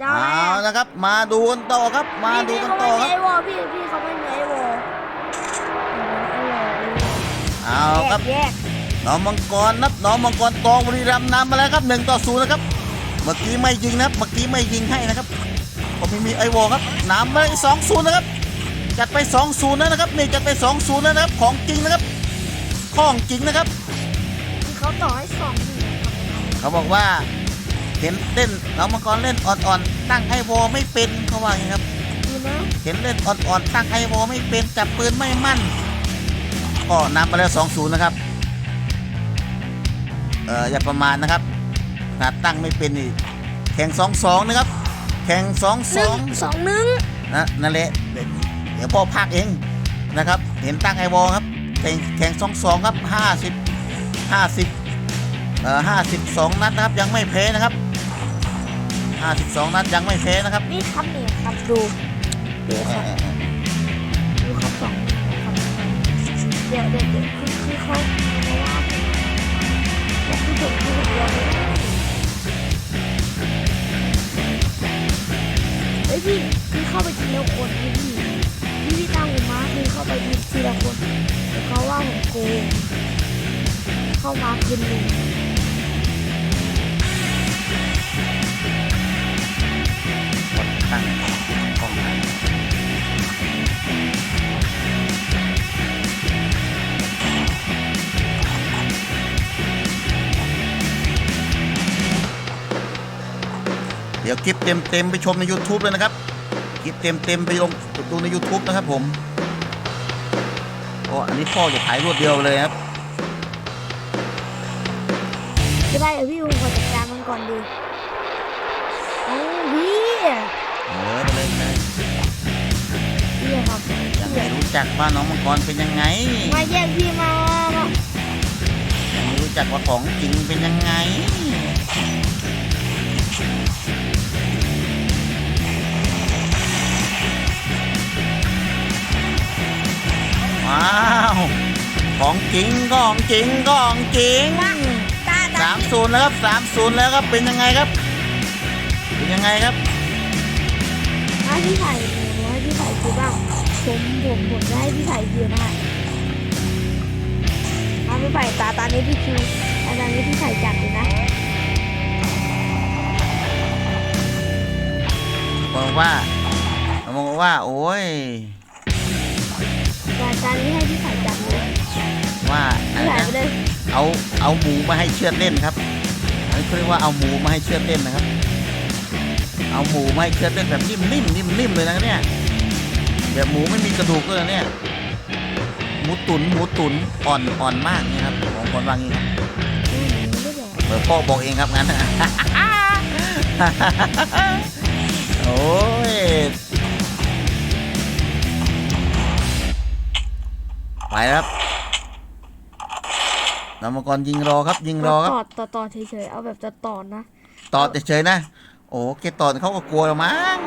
จะเอาเอาอะไรอะนะครับ มาดูกันต่อครับ มาดูกันต่อครับ พี่เขาไม่มีไอวอลพี่พี่เขาไม่มีไอวอลไอวอลเอาครับแยกน้องมังกรนับน้องมังกรตองบุรีรัมย์นำมาแล้วครับหนึ่งต่อศูนย์นะครับ เมื่อกี้ไม่ยิงนะครับ เมื่อกี้ไม่ยิงให้นะครับผมไม่มีไอวอลครับนำมาสองศูนย์นะครับ จัดไปสองศูนย์นะครับนี่จัดไปสองศูนย์นะครับของจริงนะครับ ของจริงนะครับที่เขาต่อให้สองหนึ่งครับเขาบอกว่า เห็นเล่นน้องมังกรเล่นอ่อนๆตั้งไอวอลไม่เป็นเขาว่าอย่างนี้ครับดีนะเห็นเล่นอ่อนๆตั้งไอวอลไม่เป็นจับปืนไม่มั่นก็นำไปแล้วสองศูนย์นะครับเอออย่าประมาณนะครับถ้าตั้งไม่เป็นนี่แข่งสองสองนะครับแข่งสองหสนึ่องงสองหนึ่งนะนั่นแหละเดี๋ยวเดี๋ยวพ่อภาคเองนะครับ เห็นตั้งไอวอลครับแข่งแข่งสองสองครับห้าสิบห้าสิบเอ่อห้าสิบสองนัดนะครับ ยังไม่แพ้นะครับ ห้าสิบสองนัดยังไม่แพ้นะครับนี่ครับนี่ครับดูดูครับดูครับสองครับเดี๋ยวเดี๋ยวเดี๋ยวคือคือเขาเพราะว่าบอกที่ผมคือผมยอมไม่ได้เฮ้ยพี่พี่เข้าไปทีละคนไอ้พี่พี่พี่ตั้งผมมาคือเข้าไปทีละคนแต่เขาว่าผมโกงเข้ามาคืนหนึ่ง ดี๋ยวคลิปเต็มๆไปชมใน YouTube เลยนะครับคลิปเต็มๆไปลงดูใน YouTube นะครับผมโอ้อันนี้พ่อจะถ่ายรวดเดียวเลยครับจะได้เดี๋ยวพี่ผมขอจัดการมันก่อนดีโอ้พี่เออไปเลยนะพี่ครับอยากให้รู้จักว่าน้องมังกรเป็นยังไงมาแยกพี่มามาอยากให้รู้จักว่าของจริงเป็นยังไง จริงของจริงของจริงตาตาสามศูนย์แล้วครับสามศูนย์แล้วครับเป็นยังไงครับ เป็นยังไงครับให้พี่ไผ่หนูให้พี่ไผ่คือบ้างผมผมผมจะให้พี่ไผ่ยืนให้เอาพี่ไผ่ตาตานี้พี่คิวตาตานี้พี่ไผ่จัดเลยนะบอกว่าบอกว่า โอ้ยตาตานี้ให้พี่ไผ่ เลยว่าอะพี่ไปเลยเอาเอาหมูมาให้เชือดเล่นครับอันนี้เขาเรียกว่าเอาหมูมาให้เชือดเล่นนะครับ เอาหมูมาให้เชือดเล่นแบบนิ่มๆนิ่มๆเลยนะเนี่ยแบบหมูไม่มีกระดูกเลยนะเนี่ยหมูตุ๋นหมูตุ๋นอ่อนอ่อนมากนี่ยครับของคนวางนี้ครับอืมไม่ได้บอกเปิดพ่อบอกเองครับงั้นโอ้ยไปแล้วครับ นำมังกรยิงรอครับ ยิงรอครับต่อต่อต่อเฉยๆ เอาแบบจะต่อนะ ตอดเฉยๆนะ โอ้แกตอดเขาก็กลัวแล้วมั้ง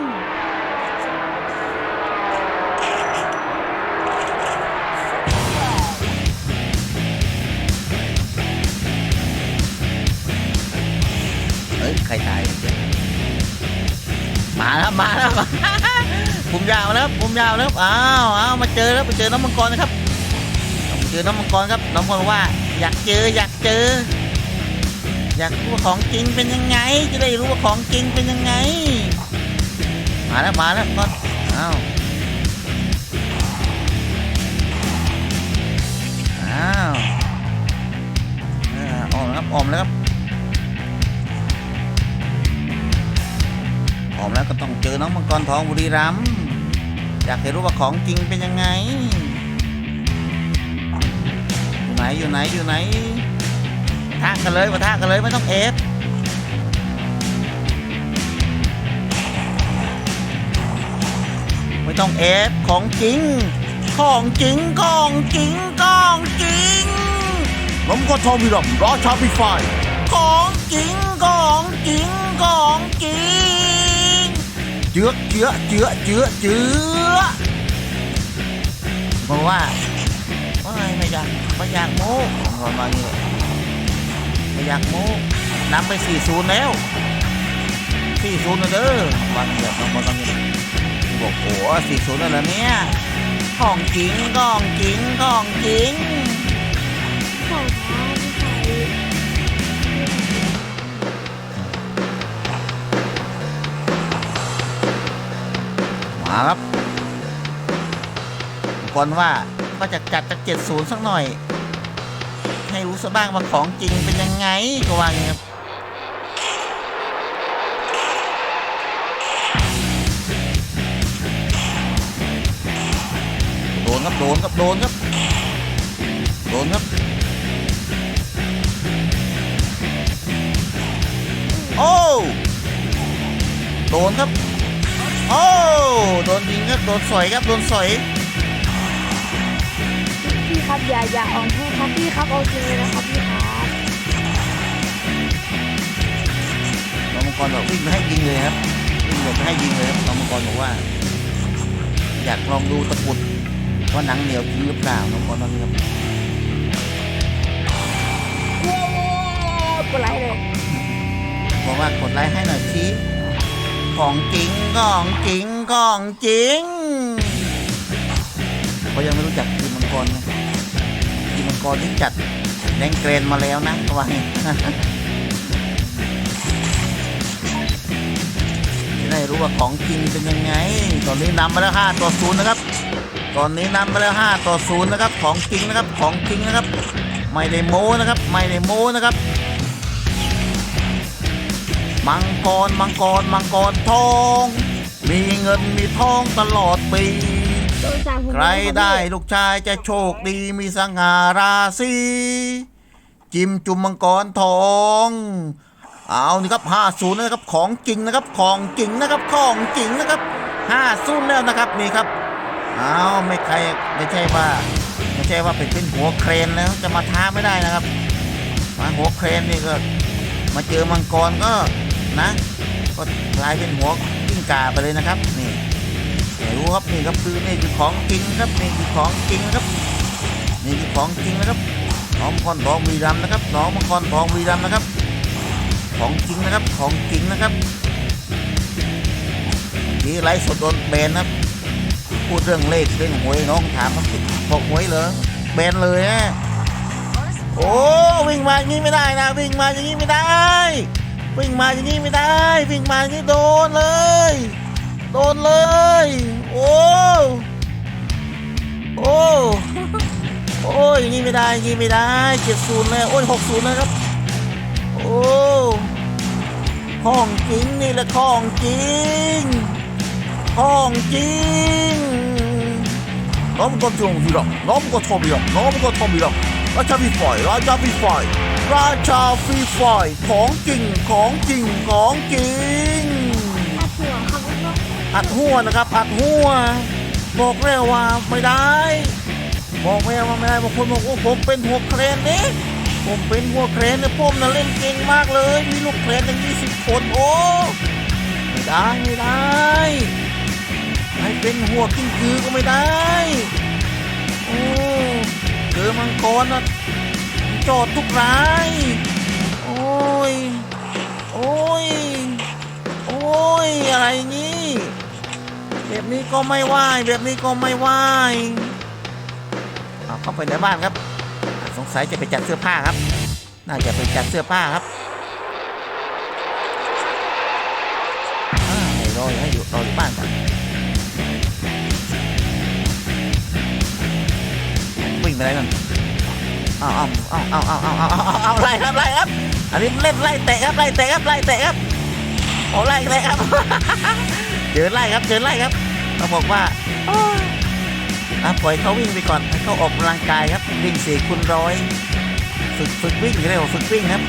เฮ้ยใครตายเนี่ยมาแล้วมาแล้วผมยาวแล้วผมยาวแล้วอ้าวอ้าวมาเจอแล้วมาเจอน้องมังกรนะครับมาเจอน้องมังกรครับน้องมังกรบอกว่า อยากเจออยากเจอ อยากรู้ว่าของจริงเป็นยังไง จะได้รู้ว่าของจริงเป็นยังไง มาแล้วมาแล้วก็อ้าวอ้าวอออมแล้วครับออมแล้วครับออมแล้วก็ต้องเจอน้องมังกรทองบุรีรัมย์อยากให้รู้ว่าของจริงเป็นยังไง นอยู่ไหนอยู่ไหนท่ากันเลยมาท่ากันเลยไม่ต้องเอฟไม่ต้องเอฟของจริง ของจริงของจริงของจริงผมก็ทอมิรัมราชาพิไฟของจริงของจริงของจริงเจือเจือเจือเจือเจือบอกว่า ไม่ไม่อยากไม่อยากโม้ผมว่าอย่างนี้ไม่อยากโม้นำไป4-0แล้วสี่ศูนย์นะเด้อวางเดียวน้องบอลต้องนี่บอกโอ้สี่ศูนย์แล้วเหรอเนี่ยของจริงของจริงของจริงใส่น้ำใส่มาครับก่อนว่า ก็จะจัดจากเจ็ดศูนย์สักหน่อย ให้รู้ซะบ้างว่าของจริงเป็นยังไงก็ว่างี้ครับโดนครับโดนครับโดนครับโดนครับโอ้โดนครับ โอ้โดนยิงครับโดนสอยครับโดนสอย พี่ครับอย่าอย่าออกให้ครับพี่ครับเอาจริงเลยนะครับพี่ครับน้องมังกรบอกวิ่งมาให้ยิงเลยครับวิ่งหลบให้ยิงเลยครับน้องมังกรบอกว่า อยากลองดูตะกรุดว่าหนังเหนียวจริงหรือเปล่าน้องมังกรตอนนี้ครับโว้วกดไลค์เลยบอกว่ากดไลค์ให้หน่อยสิของจริงของจริงของจริงเขายังไม่รู้จักทีมมัง กรทีมังกรที่จัดแดงเกรนมาแล้วนะเขาว่าอย่างจะได้รู้ว่าของจริงเป็นยังไง ตอนนี้นำมาแล้ว5ต่อ0นะครับ ตอนนี้นำมาแล้ว5ต่อ0นะครับ ของจริงนะครับ ของจริงนะครับ ไม่ได้โม้นะครับ ไม่ได้โม้นะครับมังกรมังกรมังกรทอง มีเงินมีทองตลอดปี ใครได้ลูกชายจะโชคดีมีสง่าราศีจิมจุมมังกรทองเอานี่ครับ50นะครับของจริงนะครับของจริงนะครับของจริงนะครับ50แล้วนะครับนี่ครับเอาไม่ใครไม่ใช่ว่าไม่ใช่ว่าเป็นเป็นหัวเครนแล้วจะมาท้าไม่ได้นะครับมาหัวเครนนี่ก็มาเจอมังกรก็นะก็กลายเป็นหัวกิ้งก่าไปเลยนะครับนี่ รู้ครับนี่ครับคือนี่คือของจริงครับนี่คือของจริงนะครับนี่คือของจริงนะครับน้องมังกรทองวีรัมนะครับน้องมังกรทองวีรัมนะครับ ของจริงนะครับของจริงนะครับนี่ไลฟ์สดโดนแบนนะครับพูดเรื่องเลขเรื่องหวยน้องถามมันบอกหวยเหรอแบนเลยฮะโอ้วิ่งมาอย่างนี้ไม่ได้นะวิ่งมาอย่างนี้ไม่ได้ วิ่งมาอย่างนี้ไม่ได้ วิ่งมาอย่างนี้โดนเลย โดนเลย โอ้ โอ้ โอ้ยย่างนี้ไม่ได้ย่างนี้ไม่ได้เจ็ดศูนย์เลยโอ้ยหกศูนย์เลยครับ โอ้ห้องจริงนี่แหละห้องจริงห้องจริงน้ำก็จงวิรัมน้ำก็ทอวิรัมน้ำก็ทอวิรัมราชาฟีไฟราชาฟีไฟราชาฟีไฟของจริงของจริงของจริง อัดหัวนะครับ อัดหัว บอกแล้วว่าไม่ได้ บอกแล้วว่าไม่ได้บางคนบอกว่าผมเป็นหัวเครนนี่ผมเป็นหัวเครนเนี่ยผมน่ะเล่นเก่งมากเลย มีลูกเครนตั้งยี่สิบคนโอ้ไม่ได้ไม่ได้ให้เป็นหัวกิ้งกือก็ไม่ได้โอ้เจอมังกรนะจอดทุกรายโอ้ย โอ้ย โอ้ย อะไรงี้ แบบนี้ก็ไม่ไหวแบบนี้ก็ไม่ไหวเอาเข้าไปในบ้านครับ สงสัยจะไปจัดเสื้อผ้าครับ น่าจะไปจัดเสื้อผ้าครับรอให้อยู่รออยู่บ้านก่อนวิ่งไปไหนกันเอาเอาเอาเอาเอาเอาเอาเอาเอาไล่ครับไล่ครับ อันนี้เล่นไล่เตะครับไล่เตะครับไล่เตะครับโอ้ไล่เตะครับ เดินไล่ครับเดินไล่ครับเขาบอกว่าอะปล่อยเขาวิ่งไปก่อนให้เขาออกกำลังกายครับวิ่งสี่คูณร้อยฝึกฝึกวิ่งเรียกว่าฝึกวิ่งครับ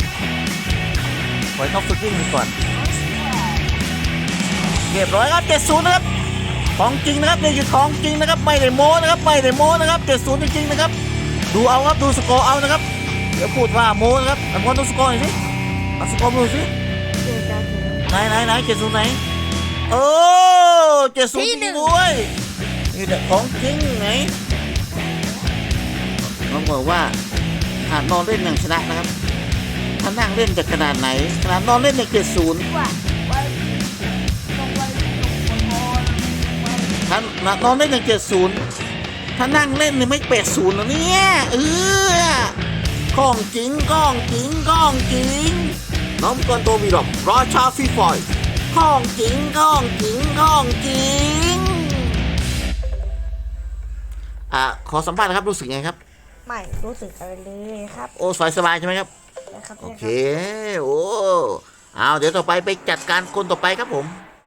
ปล่อยเขาฝึกวิ่งไปก่อนเรียบร้อยครับเจ็ดศูนย์นะครับของจริงนะครับนี่คือของจริงนะครับไม่ได้โม้นะครับไม่ได้โม้นะครับเจ็ดศูนย์จริงๆนะครับ ดูเอาครับดูสกอร์เอานะครับเดี๋ยวพูดว่าโม้นะครับแต่พอดูสกอร์หน่อยสิเอาสกอร์มาดูสิไหนไหนไหนเจ็ดศูนย์ไหน โอ้เจะสูงจริงด้วยนี่แต่ของจริงไงผมบอกว่าหากนอนเล่นอย่างชนะนะครับ ถ้านั่งเล่นจะขนาดไหน ขนาดนอนเล่นในเกรดศูนย์ถ้านอนเล่นในเกรดศูนย์ถ้านั่งเล่นนี่ไม่เป็ดศูนย์นะเนี่ยเออของจริงก้องจริงก้องจริงน้องกันโตมีหรอกราชาฟีฟอย ก้องจริงก้องจริงก้องจริงอะขอสัมภาษณ์นะครับรู้สึกไงครับ ไม่รู้สึกอะไรเลยครับโอ้สบายสบายใช่ไหมครับนะครับโอเคโอ้เอาเดี๋ยวต่อไปไปจัดการคนต่อไปครับผม